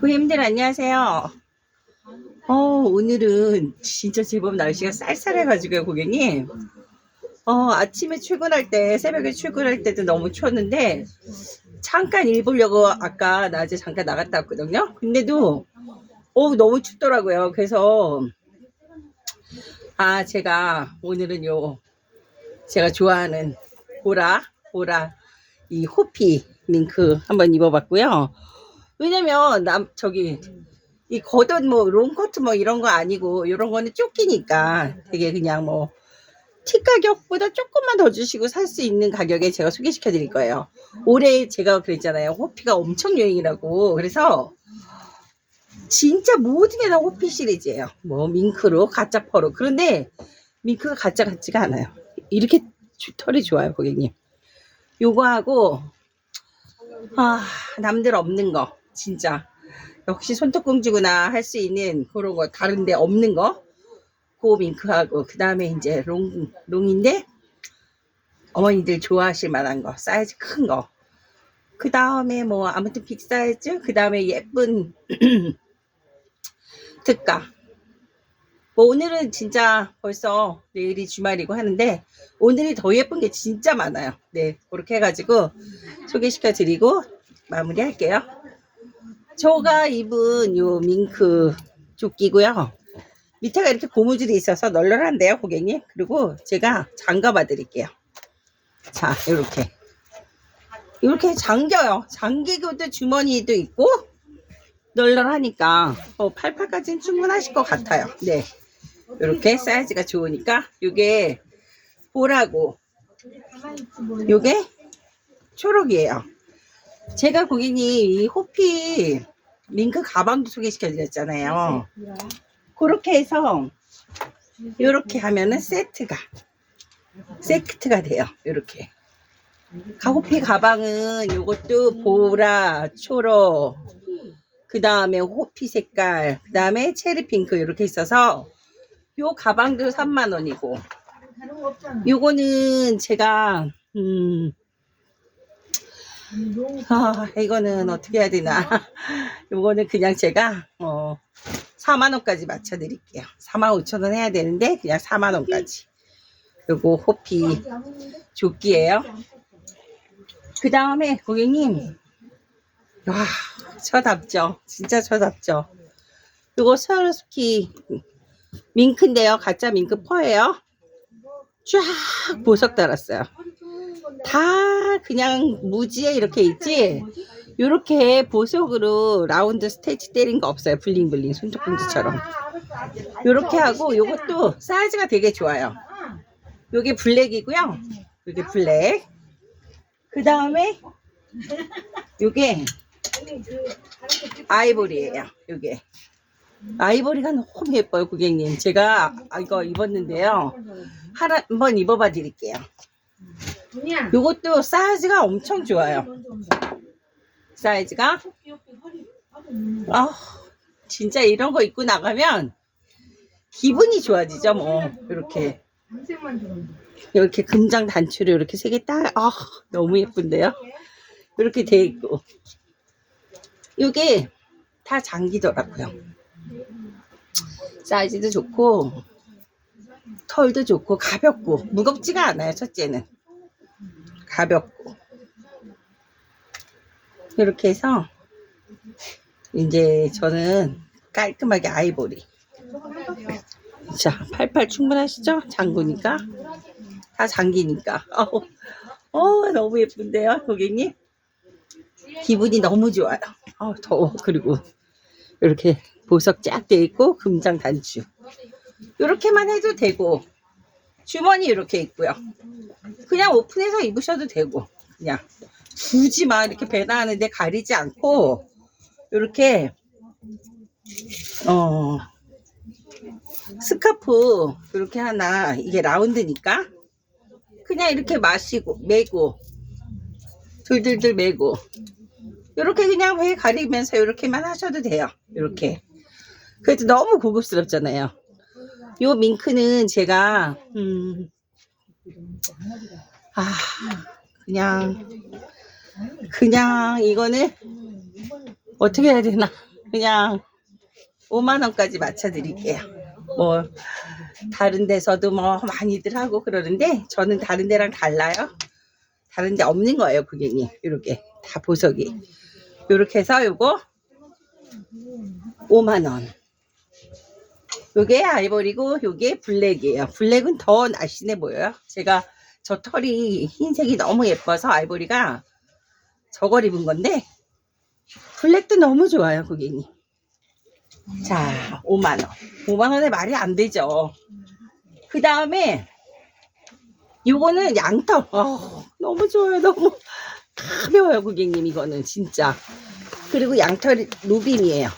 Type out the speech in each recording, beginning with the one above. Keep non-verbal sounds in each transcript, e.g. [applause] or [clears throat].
고객님들 안녕하세요. 어, 오늘은 진짜 제법 날씨가 쌀쌀해가지고요, 고객님. 어, 아침에 출근할 때, 새벽에 출근할 때도 너무 추웠는데, 잠깐 일 보려고 아까 낮에 잠깐 나갔다 왔거든요. 근데도, 어, 너무 춥더라고요. 그래서, 아, 제가 오늘은 요, 제가 좋아하는 보라, 보라, 이 호피 밍크 한번 입어봤고요. 왜냐면, 남, 저기, 이 겉은 뭐, 롱코트 뭐 이런 거 아니고, 이런 거는 쫓기니까 되게 그냥 뭐, 티 가격보다 조금만 더 주시고 살 수 있는 가격에 제가 소개시켜 드릴 거예요. 올해 제가 그랬잖아요. 호피가 엄청 유행이라고. 그래서, 진짜 모든 게 다 호피 시리즈예요. 뭐, 밍크로, 가짜 퍼로. 그런데, 밍크가 가짜 같지가 않아요. 이렇게 주- 털이 좋아요, 고객님. 요거 하고, 아, 남들 없는 거, 진짜. 역시 손톱공주구나 할 수 있는 그런 거, 다른데 없는 거. 고 밍크하고, 그 다음에 이제 롱, 롱인데, 어머니들 좋아하실 만한 거, 사이즈 큰 거. 그 다음에 뭐, 아무튼 빅 사이즈, 그 다음에 예쁜 [clears throat] 특가. 뭐, 오늘은 진짜 벌써 내일이 주말이고 하는데, 오늘이 더 예쁜 게 진짜 많아요. 네, 그렇게 해가지고 소개시켜 드리고 마무리 할게요. 저가 입은 요 밍크 조끼고요. 밑에가 이렇게 고무줄이 있어서 널널한데요, 고객님. 그리고 제가 잠가봐 드릴게요. 자, 이렇게. 이렇게 잠겨요. 잠기고도 주머니도 있고, 널널하니까, 어, 88까지는 충분하실 것 같아요. 네. 이렇게 사이즈가 좋으니까, 요게 보라고, 요게 초록이에요. 제가 고객님 이 호피 링크 가방도 소개시켜 드렸잖아요. 그렇게 해서 이렇게 하면은 세트가 세트가 돼요. 이렇게 가호피 가방은 이것도 보라, 초록, 그 다음에 호피 색깔, 그 다음에 체리 핑크 이렇게 있어서 요 가방도 3만 원이고 요거는 제가 음 아, 이거는 어떻게 해야 되나. [laughs] 요거는 그냥 제가, 어, 4만 원까지 맞춰 드릴게요. 4만 5천 원 해야 되는데, 그냥 4만 원까지. 요거 호피 조끼예요 그 다음에 고객님, 와, 저답죠. 진짜 저답죠. 요거 스와로스키 밍크인데요. 가짜 밍크 퍼예요. 쫙 보석 달았어요. 다 그냥 무지에 이렇게 있지? 요렇게 보석으로 라운드 스테이치 때린 거 없어요. 블링블링 손톱공주처럼. 요렇게 하고 요것도 사이즈가 되게 좋아요. 요게 블랙이고요. 요게 블랙. 그 다음에 요게 아이보리예요. 요게 아이보리가 너무 예뻐요 고객님. 제가 아, 이거 입었는데요. 하나 한번 입어봐 드릴게요. 요것도 사이즈가 엄청 좋아요. 사이즈가? 아 진짜 이런 거 입고 나가면 기분이 좋아지죠 뭐. 이렇게. 이렇게 금장 단추를 이렇게 세 개 딱 아 너무 예쁜데요? 이렇게 돼 있고. 요게 다 장기더라고요 사이즈도 좋고 털도 좋고 가볍고 무겁지가 않아요 첫째는. 가볍고. 이렇게 해서 이제 저는 깔끔하게 아이보리. 자 88 충분하시죠? 장구니까. 다 장기니까. 어, 어 너무 예쁜데요 고객님? 기분이 너무 좋아요. 어 더워. 그리고 이렇게 보석 쫙 돼 있고 금장 단추. 이렇게만 해도 되고 주머니 이렇게 있고요. 그냥 오픈해서 입으셔도 되고 그냥. 굳이 막 이렇게 배나하는데 가리지 않고 이렇게 어 스카프 이렇게 하나 이게 라운드니까 그냥 이렇게 마시고 메고 둘둘둘 메고 이렇게 그냥 배 가리면서 이렇게만 하셔도 돼요. 이렇게 그래도 너무 고급스럽잖아요 요 밍크는 제가 음 아, 그냥, 그냥 이거는 어떻게 해야 되나? 그냥 5만 원까지 맞춰드릴게요. 뭐 다른 데서도 뭐 많이들 하고 그러는데 저는 다른 데랑 달라요. 다른 데 없는 거예요, 고객님. 이렇게 다 보석이. 이렇게 해서 요거 5만 원. 요게 아이보리고 요게 블랙이에요. 블랙은 더 날씬해 보여요. 제가 저 털이 흰색이 너무 예뻐서 아이보리가 저걸 입은 건데 블랙도 너무 좋아요, 고객님. 자, 5만 원. 5만 원에 말이 안 되죠. 그 다음에 요거는 양털. 어, 너무 좋아요. 너무 가벼워요, 고객님. 이거는 진짜. 그리고 양털 루빈이에요.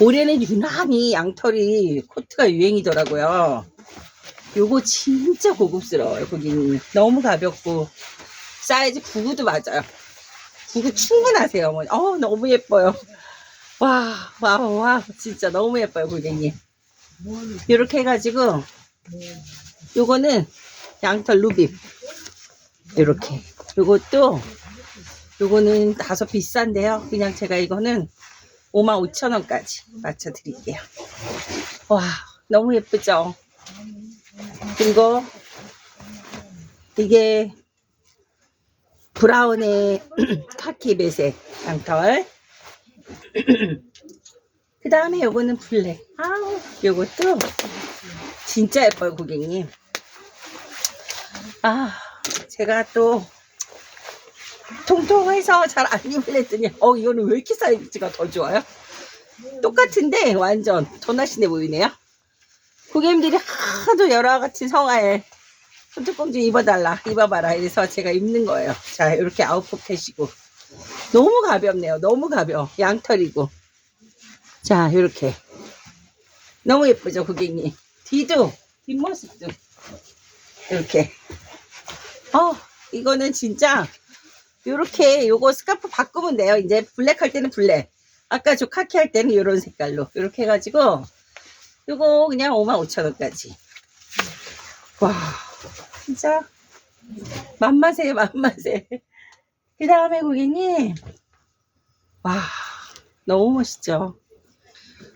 올해는 유난히 양털이 코트가 유행이더라고요. 요거 진짜 고급스러워요, 고객님. 너무 가볍고 사이즈 99도 맞아요. 99 충분하세요, 어머니. 어, 너무 예뻐요. 와, 와, 와, 진짜 너무 예뻐요, 고객님. 이렇게 해가지고, 요거는 양털 루빔. 이렇게. 요것도, 요거는 다소 비싼데요. 그냥 제가 이거는 55,000원까지 맞춰드릴게요. 와, 너무 예쁘죠? 그리고, 이게, 브라운의 [clears throat] 카키 배색 양털. 그 다음에 요거는 블랙. 아우, 요것도 진짜 예뻐요, 고객님. 아, 제가 또 통통해서 잘 안 입을랬더니, 어, 이거는 왜 이렇게 사이즈가 더 좋아요? 똑같은데 완전 더 날씬해 보이네요. 고객님들이 하도 여러 가지 성화에 좀 입어달라, 입어봐라. 이래서 제가 입는 거예요. 자, 이렇게 아웃포켓이고. 너무 가볍네요. 너무 가벼워. 양털이고. 자, 이렇게. 너무 예쁘죠, 고객님. 뒤도, 뒷모습도. 이렇게. 어, 이거는 진짜, 요렇게, 요거 스카프 바꾸면 돼요. 이제 블랙 할 때는 블랙. 아까 저 카키 할 때는 요런 색깔로. 이렇게 해가지고, 요거 그냥 55,000원까지. 와, 진짜, 맛맛에, 맛맛에. 그 다음에 고객님, 와, 너무 멋있죠?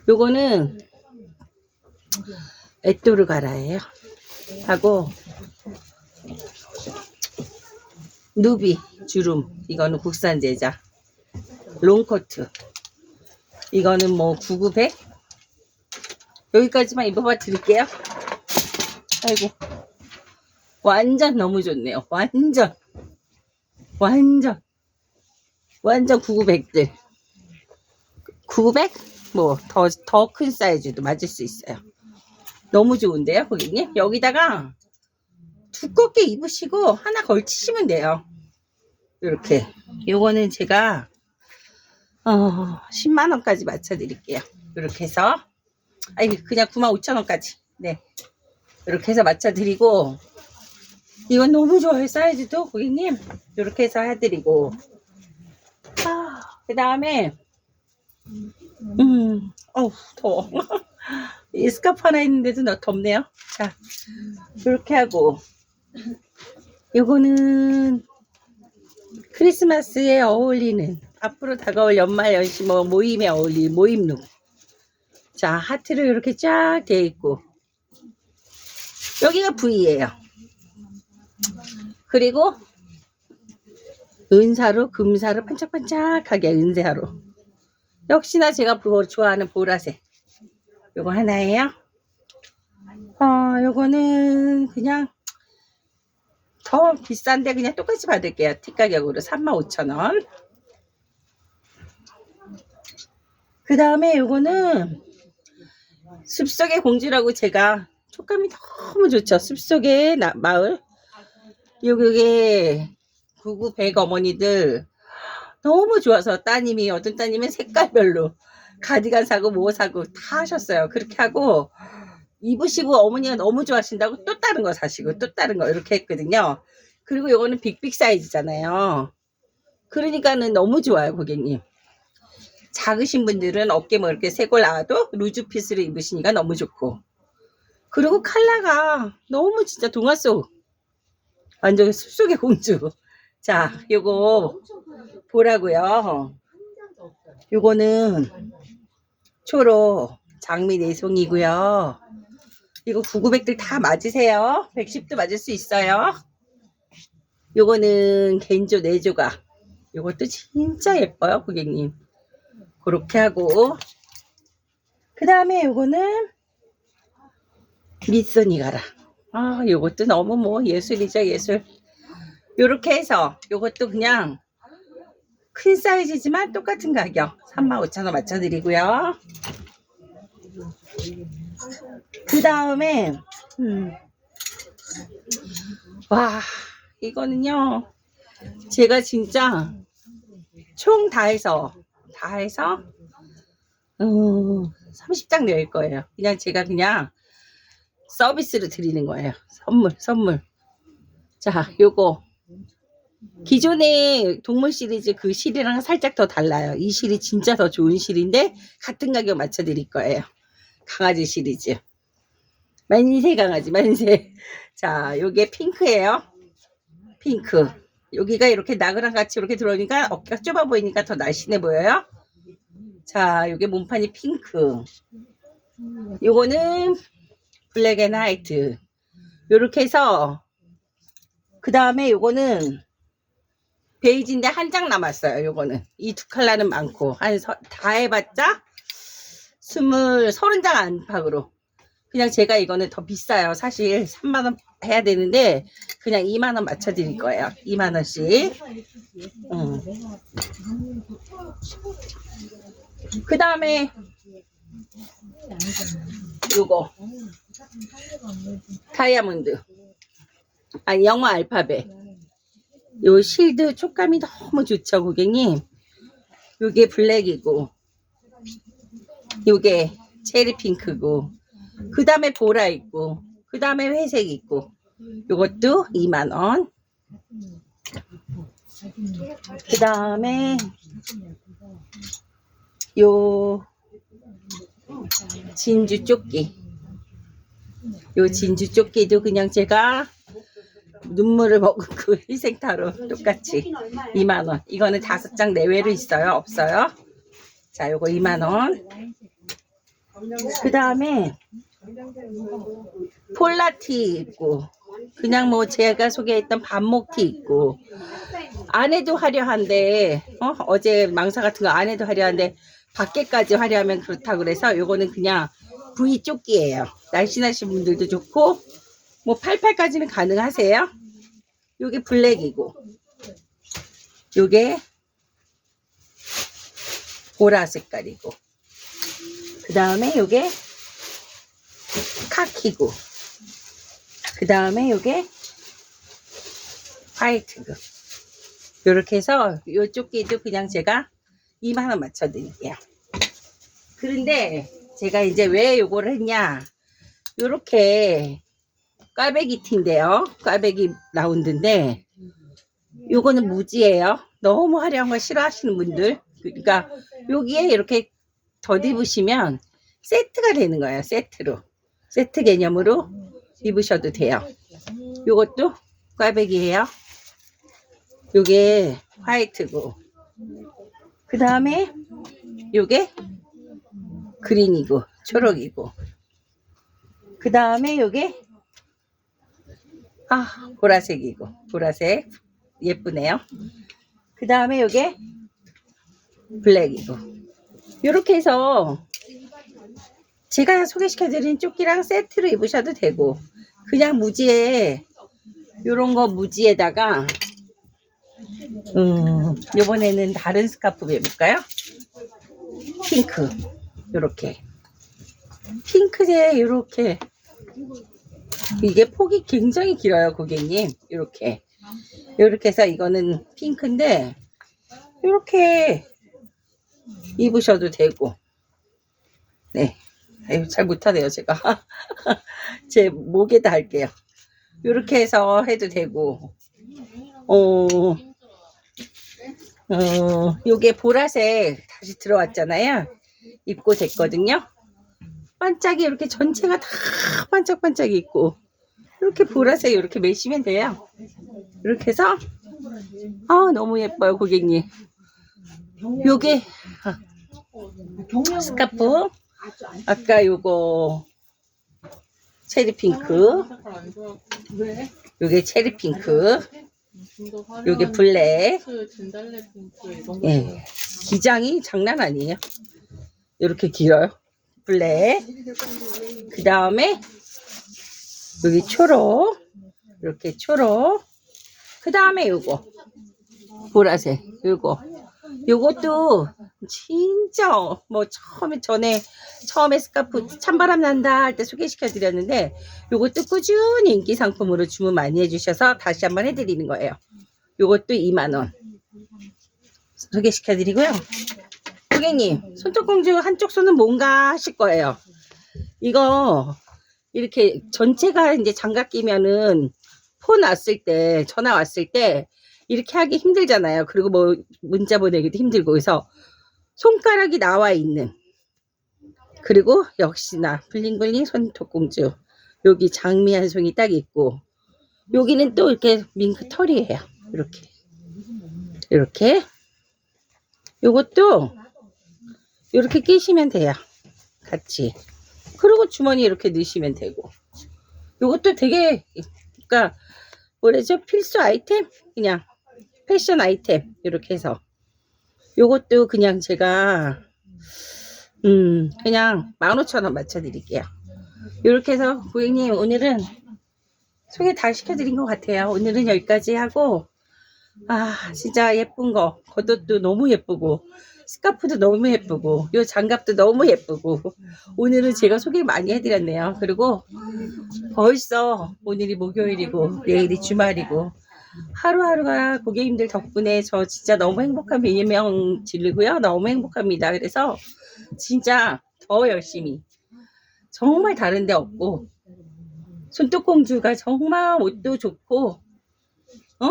요거는 에토르가라예요. 하고 누비 주름 이거는 국산 제작 롱코트 이거는 뭐 9900 여기까지만 입어봐 드릴게요. 아이고 완전 너무 좋네요. 완전 완전 완전 9900들 900? 뭐 더 더 큰 사이즈도 맞을 수 있어요. 너무 좋은데요, 고객님? 여기다가 두껍게 입으시고 하나 걸치시면 돼요. 이렇게. 요거는 제가 어, 10만 원까지 맞춰 드릴게요. 이렇게 해서 아니 그냥 9만 5천 원까지. 네. 이렇게 해서 맞춰 드리고 이건 너무 좋아요. 사이즈도 고객님. 이렇게 해서 해드리고 아, 그 다음에 음, 어우, 더워. [laughs] 이 스카프 하나 있는데도 너 덥네요. 자, 이렇게 하고, 요거는 크리스마스에 어울리는, 앞으로 다가올 연말 연시 뭐 모임에 어울릴 모임룩. 자, 하트로 이렇게 쫙돼 있고, 여기가 V예요. 그리고, 은사로, 금사로 반짝반짝하게 은세하로. 역시나 제가 보- 좋아하는 보라색. 요거 하나예요. 어, 요거는 그냥 더 비싼데 그냥 똑같이 받을게요. 티 가격으로 35,000원. 그 다음에 요거는 숲속의 공주라고 제가 촉감이 너무 좋죠. 숲속의 나- 마을. 요게 9900 어머니들 너무 좋아서 따님이 어떤 따님은 색깔별로 가디건 사고 뭐 사고 다 하셨어요. 그렇게 하고 입으시고 어머니가 너무 좋아하신다고 또 다른 거 사시고 또 다른 거 이렇게 했거든요. 그리고 요거는 빅빅 사이즈잖아요. 그러니까는 너무 좋아요, 고객님. 작으신 분들은 어깨 뭐 이렇게 쇄골 나와도 루즈 핏으로 입으시니까 너무 좋고. 그리고 컬러가 너무 진짜 동화 속 완전 숲속의 공주. 자, 요거 보라고요. 요거는 초록 장미 내송이고요. 이거 9900들 다 맞으세요. 110도 맞을 수 있어요. 요거는 겐조 4조각. 요것도 진짜 예뻐요, 고객님. 그렇게 하고. 그 다음에 요거는 밑선이 가라. 아, 요것도 너무 뭐 예술이죠, 예술. 요렇게 해서 요것도 그냥 큰 사이즈지만 똑같은 가격 35,000원 맞춰드리고요. 그 다음에 음. 와 이거는요 제가 진짜 총 다 해서 다 해서 음, 30장 낼 거예요. 그냥 제가 그냥 서비스로 드리는 거예요. 선물 선물. 자 요거 기존의 동물 시리즈 그 실이랑 살짝 더 달라요. 이 실이 진짜 더 좋은 실인데 같은 가격 맞춰 드릴 거예요. 강아지 시리즈. 만세 강아지 만세. [laughs] 자, 요게 핑크예요. 핑크. 여기가 이렇게 나그랑 같이 이렇게 들어오니까 어깨가 좁아 보이니까 더 날씬해 보여요. 자, 요게 몸판이 핑크. 요거는 블랙 앤 화이트. 요렇게 해서 그 다음에 요거는 베이지인데 한 장 남았어요. 요거는 이 두 칼라는 많고 한 다 해봤자 스물 서른 장 안팎으로 그냥 제가 이거는 더 비싸요. 사실 3만 원 해야 되는데 그냥 2만 원 맞춰 드릴 거예요. 2만 원씩. 음. 그 다음에 요거 다이아몬드 아니 영어 알파벳 요 실드 촉감이 너무 좋죠 고객님 요게 블랙이고 요게 체리 핑크고 그 다음에 보라 있고 그 다음에 회색 있고 요것도 2만원. 그 다음에 요 진주 조끼. 요 진주 조끼도 그냥 제가 눈물을 먹은 그 [laughs] 희생타로 똑같이 2만원. 이거는 다섯 장 내외로 있어요? 없어요? 자 요거 2만원 그 다음에 폴라티 있고 그냥 뭐 제가 소개했던 반목티 있고 안에도 화려한데 어? 어제 망사 같은 거 안에도 화려한데 밖에까지 화려하면 그렇다 그래서 요거는 그냥 V 조끼예요. 날씬하신 분들도 좋고 뭐 88까지는 가능하세요? 요게 블랙이고 요게 보라 색깔이고 그 다음에 요게 카키고 그 다음에 요게 화이트고. 요렇게 해서 요 조끼도 그냥 제가 2만원 맞춰 드릴게요. 그런데 제가 이제 왜 요거를 했냐? 요렇게 꽈배기 티인데요. 꽈배기 라운드인데 요거는 무지예요. 너무 화려한 거 싫어하시는 분들. 그러니까 여기에 이렇게 덧입으시면 세트가 되는 거예요 세트로. 세트 개념으로 입으셔도 돼요. 요것도 꽈배기예요. 요게 화이트고. 그 다음에 요게 그린이고 초록이고. 그 다음에 요게 아 보라색이고. 보라색. 예쁘네요. 그 다음에 요게 블랙이고 요렇게 해서 제가 소개시켜드린 조끼랑 세트로 입으셔도 되고 그냥 무지에 요런 거 무지에다가 음 요번에는 다른 스카프 해볼까요? 핑크. 요렇게. 핑크색 요렇게. 이게 폭이 굉장히 길어요 고객님. 요렇게. 요렇게 해서 이거는 핑크인데 요렇게 입으셔도 되고. 네. 아유, 잘 못하네요 제가. [laughs] 제 목에다 할게요. 요렇게 해서 해도 되고. 어, 어 요게 보라색 다시 들어왔잖아요. 입고 됐거든요. 반짝이 이렇게 전체가 다 반짝반짝 있고. 이렇게 보라색 이렇게 매시면 돼요. 이렇게 해서 아 너무 예뻐요 고객님 요게 스카프. 아까 요거 체리 핑크. 색깔 안 좋아. 왜? 요게 체리 핑크. 좀더 화려한 요게 블랙. 예. 기장이 장난 아니에요. 이렇게 길어요. 블랙. 그 다음에 여기 초록. 이렇게 초록. 그 다음에 요거. 보라색. 요거. 요것도 진짜 뭐 처음에 전에 처음에 스카프 찬바람 난다 할 때 소개시켜 드렸는데 요것도 꾸준히 인기 상품으로 주문 많이 해주셔서 다시 한번 해드리는 거예요. 요것도 2만 원 소개시켜 드리고요. 고객님 손톱공주 한쪽 손은 뭔가 하실 거예요. 이거 이렇게 전체가 이제 장갑 끼면은 폰 왔을 때 전화 왔을 때 이렇게 하기 힘들잖아요. 그리고 뭐 문자 보내기도 힘들고. 그래서 손가락이 나와 있는. 그리고 역시나 블링블링 손톱공주. 여기 장미 한 송이 딱 있고. 여기는 또 이렇게 밍크 털이에요. 이렇게. 이렇게. 요것도 이렇게 끼시면 돼요. 같이. 그리고 주머니 이렇게 넣으시면 되고. 요것도 되게 그러니까 뭐래죠? 필수 아이템? 그냥 패션 아이템 이렇게 해서. 요것도 그냥 제가 음 그냥 15,000원 맞춰 드릴게요. 이렇게 해서 고객님 오늘은 소개 다 시켜드린 것 같아요. 오늘은 여기까지 하고 아 진짜 예쁜 거 겉옷도 너무 예쁘고 스카프도 너무 예쁘고 요 장갑도 너무 예쁘고 오늘은 제가 소개 많이 해드렸네요. 그리고 벌써 오늘이 목요일이고 내일이 주말이고 하루하루가 고객님들 덕분에 저 진짜 너무 행복한 비명 지르고요. 너무 행복합니다. 그래서 진짜 더 열심히 정말 다른 데 없고 손톱공주가 정말 옷도 좋고 어?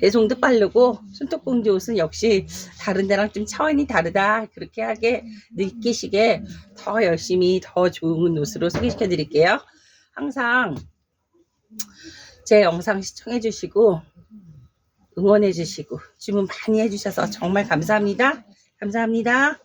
배송도 빠르고 손톱공주 옷은 역시 다른 데랑 좀 차원이 다르다 그렇게 하게 느끼시게 더 열심히 더 좋은 옷으로 소개시켜 드릴게요. 항상 제 영상 시청해 주시고 응원해 주시고 주문 많이 해 주셔서 정말 감사합니다. 감사합니다.